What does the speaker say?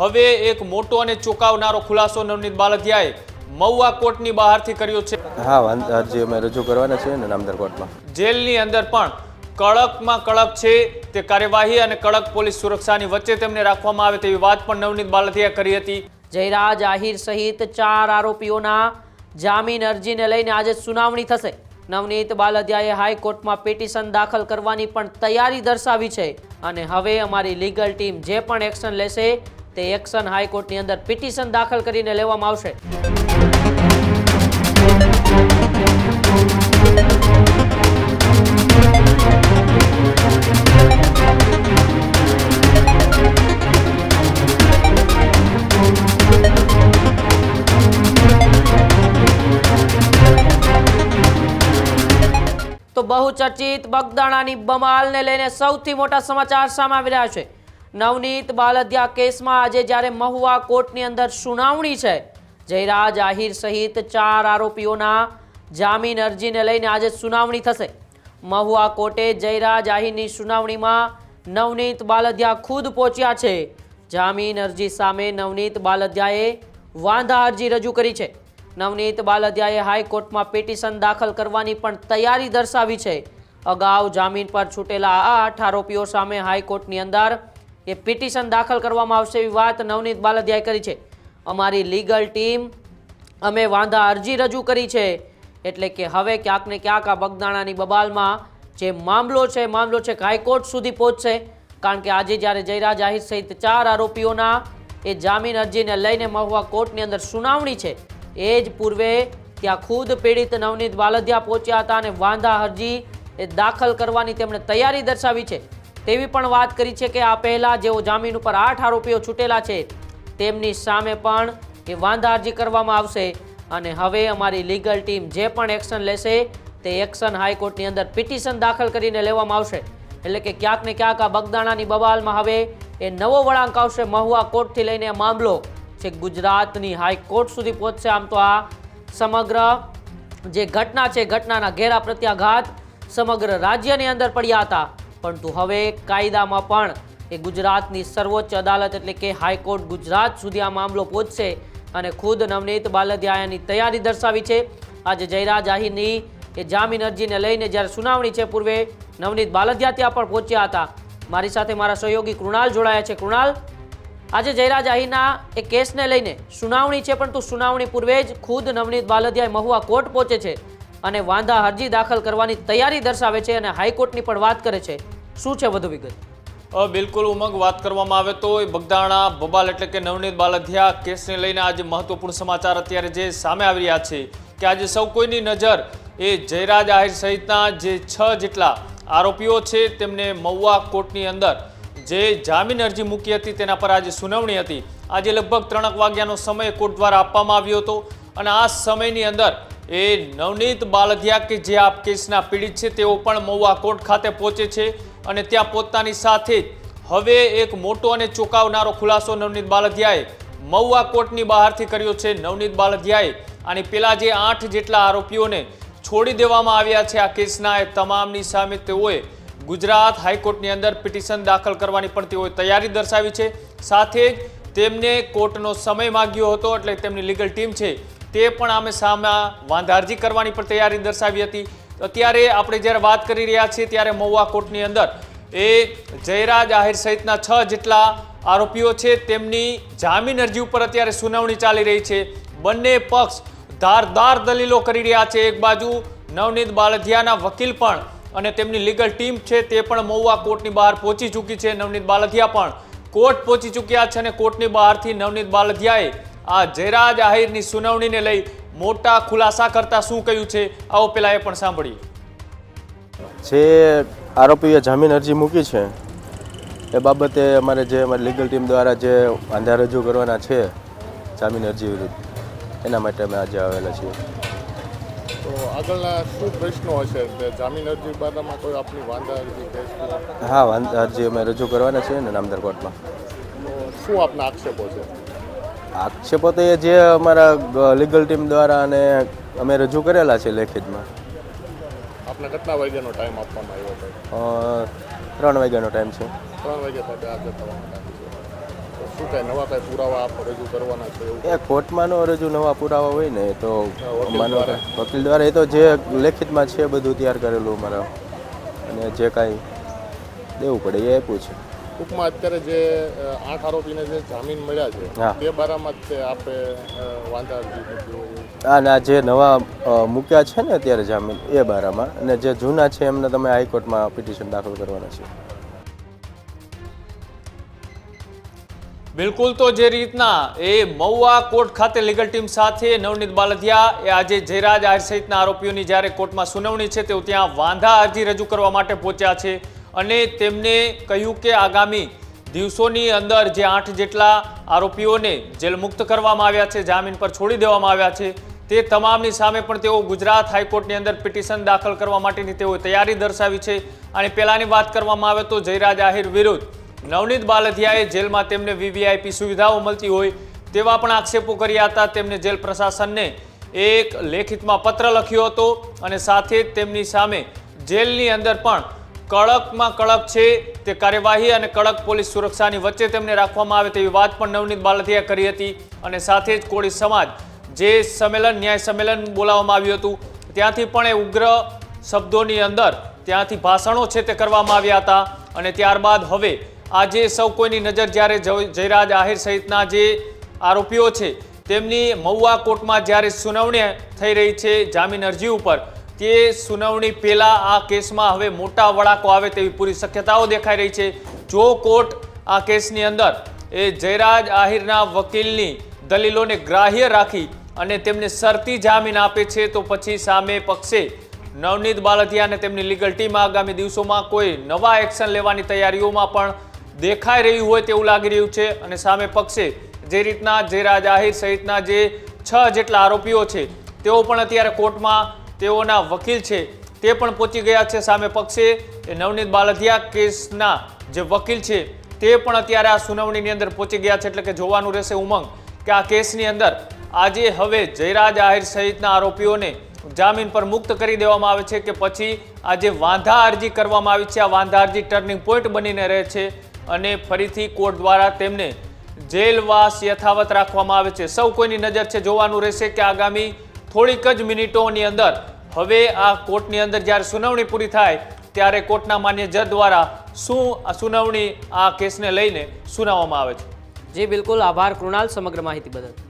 હવે એક મોટો અને ચોંકાવનારો ખુલાસો નવનીત બાલધિયાએ મહુવા કોર્ટની બહારથી કર્યો છે. હા અરજી અમે રજૂ કરવાના છીએ ને નામદાર કોર્ટમાં. જેલની અંદર પણ કડકમાં કડક છે તે કાર્યવાહી અને કડક પોલીસ સુરક્ષાની વચ્ચે તેમને રાખવામાં આવે તેવી વાત પણ નવનીત બાલધિયા કરી હતી. જયરાજ આહિર સહિત ચાર આરોપીઓના જામીન અરજીને લઈને આજે સુનાવણી થશે. નવનીત બાલદિયાએ હાઈકોર્ટમાં પિટિશન દાખલ કરવાની પણ તૈયારી દર્શાવી છે. અને હવે અમારી લીગલ ટીમ જે પણ એક્શન લેશે તે એક્શન હાઈકોર્ટની અંદર પિટિશન દાખલ કરીને લેવામાં આવશે. તો બહુચર્ચિત બગદાણાની બમાલને લઈને સૌથી મોટા સમાચાર સામે આવી રહ્યા છે. નવનીત બાલદિયા કેસમાં આજે જ્યારે મહુવા કોર્ટની અંદર સુનાવણી છે, જયરાજ આહિર સહિત ચાર આરોપીઓના જામીન અરજીને લઈને આજે સુનાવણી થશે. મહુવા કોર્ટે જયરાજ આહિરની સુનાવણીમાં નવનીત બાલદિયા ખુદ પહોંચ્યા છે. જામીન અરજી સામે નવનીત બાલદિયાએ વાંધા અરજી રજૂ કરી છે. નવનીત બાલદિયાએ હાઈકોર્ટમાં પિટિશન દાખલ કરવાની પણ તૈયારી દર્શાવી છે. અગાઉ જામીન પર છૂટેલા આ આઠ આરોપીઓ સામે હાઈકોર્ટની અંદર એ પિટિશન દાખલ કરવામાં આવશે એવી વાત નવનીત બાલદિયાએ કરી છે. અમારી લીગલ ટીમ અમે વાંધા અરજી રજૂ કરી છે. એટલે કે હવે ક્યાંક ને ક્યાંક આ બગદાણાની બબાલમાં જે મામલો છે મામલો છે કે હાઈકોર્ટ સુધી પહોંચશે. કારણ કે આજે જ્યારે જયરાજ આહિર સહિત ચાર આરોપીઓના એ જામીન અરજીને લઈને મહુવા કોર્ટની અંદર સુનાવણી છે, એ જ પૂર્વે ત્યાં ખુદ પીડિત નવનીત બાલદિયા પહોંચ્યા હતા અને વાંધા અરજી એ દાખલ કરવાની તેમણે તૈયારી દર્શાવી છે. તેવી પણ વાત કરી છે કે આ પહેલા જેઓ જામીન ઉપર આઠ આરોપીઓ છૂટેલા છે, તેમની સામે પણ એ વાંધા અરજી કરવામાં આવશે અને હવે અમારી લીગલ ટીમ જે પણ એક્શન લેશે તે એક્શન હાઈકોર્ટની અંદર પિટિશન દાખલ કરીને લેવામાં આવશે. એટલે કે ક્યાંક ને ક્યાંક આ બગદાણાની બબાલમાં હવે એ નવો વળાંક આવશે મહુવા કોર્ટથી લઈને મામલો છે ગુજરાતની હાઈકોર્ટ સુધી પહોંચશે. આમ તો આ સમગ્ર જે ઘટના છે, ઘટનાના ઘેરા પ્રત્યાઘાત સમગ્ર રાજ્યની અંદર પડ્યા હતા. પરંતુ હવે કાયદામાં પણ એ ગુજરાતની સર્વોચ્ચ અદાલત એટલે કે હાઈકોર્ટ ગુજરાત સુધી આ મામલો પહોંચશે અને ખુદ નવનીત બાલદિયાની તૈયારી દર્શાવી છે. આજે જયરાજ આહિરની એ જામીન અરજીને લઈને જ્યારે સુનાવણી છે પૂર્વે, નવનીત બાલદિયા ત્યાં પણ પહોંચ્યા હતા. મારી સાથે મારા સહયોગી કૃણાલ જોડાયા છે. કૃણાલ, આજે જયરાજ આહીના એ કેસને લઈને સુનાવણી છે, પરંતુ સુનાવણી પૂર્વે જ ખુદ નવનીત બાલદિયા મહુવા કોર્ટ પહોંચે છે. અને વાંધા અરજી દાખલ કરવાની તૈયારી દર્શાવે છે અને હાઈકોર્ટની પણ વાત કરે છે. શું છે વધુ વિગત? બિલકુલ ઉમંગ વાત કરવામાં આવે તો બગદાણા બબાલ એટલે કે નવનીત બાલધિયા કેસને લઈને આજે મહત્વપૂર્ણ સમાચાર અત્યારે જે સામે આવી રહ્યા છે કે આજે સૌ કોઈની નજર એ જયરાજ આહિર સહિતના જે છ જેટલા આરોપીઓ છે તેમને મહુવા કોર્ટની અંદર જે જામીન અરજી મૂકી હતી તેના પર આજે સુનાવણી હતી. આજે લગભગ ત્રણક વાગ્યાનો સમય કોર્ટ દ્વારા આપવામાં આવ્યો હતો અને આ સમયની અંદર એ નવનીત બાલધિયા કે જે આ કેસના પીડિત છે, તેઓ પણ મહુવા કોર્ટ ખાતે પહોંચે છે અને ત્યાં પોતાની સાથે જ હવે એક મોટો અને ચોંકાવનારો ખુલાસો નવનીત બાલધિયાએ મહુવા કોર્ટની બહારથી કર્યો છે. નવનીત બાલધિયાએ અને પેલા જે આઠ જેટલા આરોપીઓને છોડી દેવામાં આવ્યા છે, આ કેસના એ તમામની સામે તેઓએ ગુજરાત હાઈકોર્ટની અંદર પિટિશન દાખલ કરવાની પણ તેઓએ તૈયારી દર્શાવી છે. સાથે જ તેમને કોર્ટનો સમય માગ્યો હતો, એટલે તેમની લીગલ ટીમ છે તે પણ અમે સામે વાંધારજી કરવાની પણ તૈયારી દર્શાવી હતી. અત્યારે આપણે જ્યારે વાત કરી રહ્યા છીએ ત્યારે મહુવા કોર્ટની અંદર એ જયરાજ આહિર સહિતના છ જેટલા આરોપીઓ છે, તેમની જામીન અરજી ઉપર અત્યારે સુનાવણી ચાલી રહી છે. બંને પક્ષ ધારદાર દલીલો કરી રહ્યા છે. એક બાજુ નવનીત બાલધિયાના વકીલ પણ અને તેમની લીગલ ટીમ છે તે પણ મહુવા કોર્ટની બહાર પહોંચી ચૂકી છે. નવનીત બાલધિયા પણ કોર્ટ પહોંચી ચૂક્યા છે અને કોર્ટની બહારથી નવનીત બાલધિયાએ આ જયરાજ આહિરની સુનાવણીને લઈ મોટા ખુલાસા કરતા શું કહ્યું છે આવો પેલા એ પણ સાંભળીએ. જે આરોપીએ જામીન અરજી મૂકી છે એ બાબતે અમારે જે અમારી લીગલ ટીમ દ્વારા જે વાંધા રજૂ કરવાના છે જામીન અરજી વિરુદ્ધ એના માટે અમે આજે આવેલા છીએ. તો આગળના શું પ્રશ્નો હશે? જામીન અરજી બાદમાં કોઈ આપની વાંધા અરજી હા વાંધા અરજી અમે રજૂ કરવાના છીએ ને નામદાર કોર્ટમાં. શું આપના આક્ષેપો છે? આક્ષેપો તો એ જે અમારા લીગલ ટીમ દ્વારા અને અમે રજૂ કરેલા છે લેખિતમાં. આપને કેટલા વાગ્યાનો ટાઈમ આપવામાં આવ્યો છે? ત્રણ વાગ્યાનો ટાઈમ છે. ત્રણ વાગ્યા શું કાંઈ નવા કાંઈ પુરાવા આપ રજૂ કરવાના છે એ કોર્ટમાં નો રજૂ નવા પુરાવા હોય ને તો માનો. વકીલ દ્વારા એ તો જે લેખિતમાં છે બધું તૈયાર કરેલું અમારા. અને જે કાંઈ દેવું પડે એ આપ્યું છે. ટૂંકમાં અત્યારે જે આઠ આરોપીને જે જામીન મળ્યા છે. તે બારામાં જ તે આપે વાંધા. આ ના જે નવા મૂક્યા છે ને અત્યારે જામીન એ બારામાં અને જે જૂના છે એમને તમે હાઈકોર્ટમાં પિટિશન દાખલ કરવાના છે બિલકુલ તો જે રીતના એ મહુવા કોર્ટ ખાતે લીગલ ટીમ સાથે નવનીત બાલધિયા એ આજે જયરાજ આહિર સહિતના આરોપીઓની જ્યારે કોર્ટમાં સુનાવણી છે તેઓ ત્યાં વાંધા અરજી રજૂ કરવા માટે પહોંચ્યા છે અને તેમને કહ્યું કે આગામી દિવસોની અંદર જે આઠ જેટલા આરોપીઓને જેલ મુક્ત કરવામાં આવ્યા છે, જામીન પર છોડી દેવામાં આવ્યા છે, તે તમામની સામે પણ તેઓ ગુજરાત હાઈકોર્ટની અંદર પિટિશન દાખલ કરવા માટેની તેઓએ તૈયારી દર્શાવી છે. અને પહેલાંની વાત કરવામાં આવે તો જયરાજ આહિર વિરુદ્ધ નવનીત બાલધિયાએ જેલમાં તેમને વીવીઆઈપી સુવિધાઓ મળતી હોય તેવા પણ આક્ષેપો કર્યા હતા. તેમને જેલ પ્રશાસનને એક લેખિતમાં પત્ર લખ્યો હતો અને સાથે તેમની સામે જેલની અંદર પણ કડકમાં કડક છે તે કાર્યવાહી અને કડક પોલીસ સુરક્ષાની વચ્ચે તેમને રાખવામાં આવે તેવી વાત પણ નવનીત બાલધિયા કરી હતી અને સાથે જ કોળી સમાજ જે સંમેલન, ન્યાય સંમેલન બોલાવવામાં આવ્યું હતું, ત્યાંથી પણ એ ઉગ્ર શબ્દોની અંદર ત્યાંથી ભાષણો છે તે કરવામાં આવ્યા હતા અને ત્યારબાદ હવે આજે સૌ કોઈની નજર જ્યારે જય- જયરાજ આહિર સહિતના જે આરોપીઓ છે તેમની મહુવા કોર્ટમાં જ્યારે સુનાવણી થઈ રહી છે જામીન અરજી ઉપર તે સુનાવણી પહેલાં આ કેસમાં હવે મોટા વળાકો આવે તેવી પૂરી શક્યતાઓ દેખાઈ રહી છે. જો કોર્ટ આ કેસની અંદર એ જયરાજ આહિરના વકીલની દલીલોને ગ્રાહ્ય રાખી અને તેમને શરતી જામીન આપે છે, તો પછી સામે પક્ષે નવનીત બાલધિયા અને તેમની લીગલ ટીમ આગામી દિવસોમાં કોઈ નવા એક્શન લેવાની તૈયારીઓમાં પણ દેખાઈ રહ્યું હોય તેવું લાગી રહ્યું છે અને સામે પક્ષે જે રીતના જયરાજ આહિર સહિતના જે છ જેટલા આરોપીઓ છે, તેઓ પણ અત્યારે કોર્ટમાં તેઓના વકીલ છે, તે પણ પહોંચી ગયા છે સામે પક્ષે. નવનીત બાલધિયા કેસના જે વકીલ છે, તે પણ અત્યારે આ સુનાવણીની અંદર પહોંચી ગયા છે, એટલે કે જોવાનું રહેશે ઉમંગ કે આ કેસની અંદર આજે હવે જયરાજ આહિર સહિતના આરોપીઓને જામીન પર મુક્ત કરી દેવામાં આવે છે કે પછી આ જે વાંધા અરજી કરવામાં આવી છે. આ વાંધા અરજી ટર્નિંગ પોઈન્ટ બનીને રહે છે અને ફરીથી કોર્ટ દ્વારા તેમને જેલવાસ યથાવત રાખવામાં આવે છે. સૌ કોઈની નજર છે, જોવાનું રહેશે કે આગામી થોડીક જ મિનિટોની અંદર હવે આ કોર્ટની અંદર જ્યારે સુનાવણી પૂરી થાય, ત્યારે કોર્ટના માન્ય જજ દ્વારા શું સુનાવણી આ કેસને લઈને સુનાવવામાં આવે છે? જી, બિલકુલ. આભાર કૃણાલ સમગ્ર માહિતી બદલ.